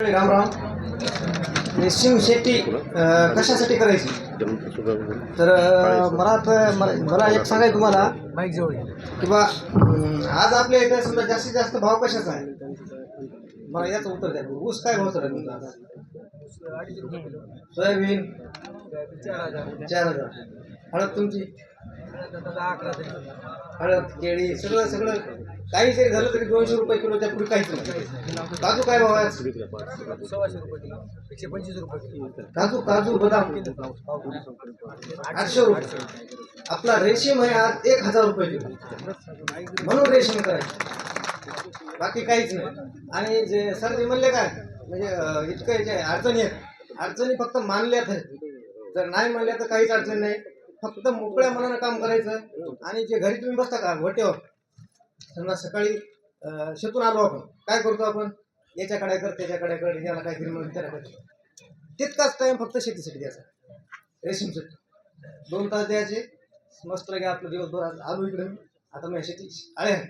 राम राम. रेशीम शेती कशासाठी करायची? तर मला तर मला मला एक सांगाय तुम्हाला. की बा आज आपल्या इथे समजा जास्तीत जास्त भाव कशाचा आहे? मला याचं उत्तर द्या. ऊस काय भाव चालेल तुमचा? सोयाबीन. चार हजार. हळद तुमची? हळद केळी सगळं सगळं. काही जरी झालं तरी दोनशे रुपये किलोच्या पुढे काहीच नाही. काजू काय भाव आहे? काजू काजू बदाम. आठशे रुपये. आपला रेशीम आहे आज एक हजार रुपये किलो. म्हणून रेशीम करायचं. बाकी काहीच नाही. आणि जे सर ते म्हणले काय म्हणजे इतकं जे अडचणी आहेत. अडचणी फक्त मानल्यात आहेत. जर नाही म्हणल्या तर काहीच अडचण नाही. फक्त मोकळ्या मनानं काम करायचं आणि जे घरी तुम्ही बसता का घोट्यावर? समजा सकाळी शेतून आलो आपण. काय करतो आपण? याच्याकडे कर त्याच्याकडे कर याला काय फिरमं त्याच्याकडे तितकाच टाइम फक्त शेतीसाठी द्यायचा. रेशीमसाठी दोन तास द्यायचे. मस्त लगे आपलं दिवसभर आलो इकडे आता मी शेती आळे आहे.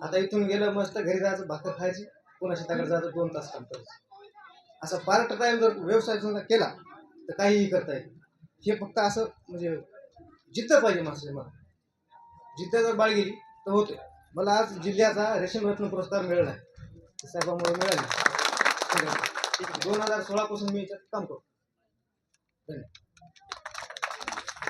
आता इथून गेलं मस्त घरी जायचं भाकर खायची. पुन्हा शेताकडे जायचं दोन तास काम करायचं. असा पार्ट टाइम जर व्यवसाय समजा केला तर काहीही करता येईल हे फक्त असं म्हणजे जिद्द पाहिजे माणसाच्या मला जिद्द जर बाळ गेली तर होते मला आज जिल्ह्याचा रेशीम रत्न पुरस्कार मिळाला आहे. साहेबांमुळे मिळाला दोन हजार सोळापासून मी याच्यात काम करतो. धन्यवाद.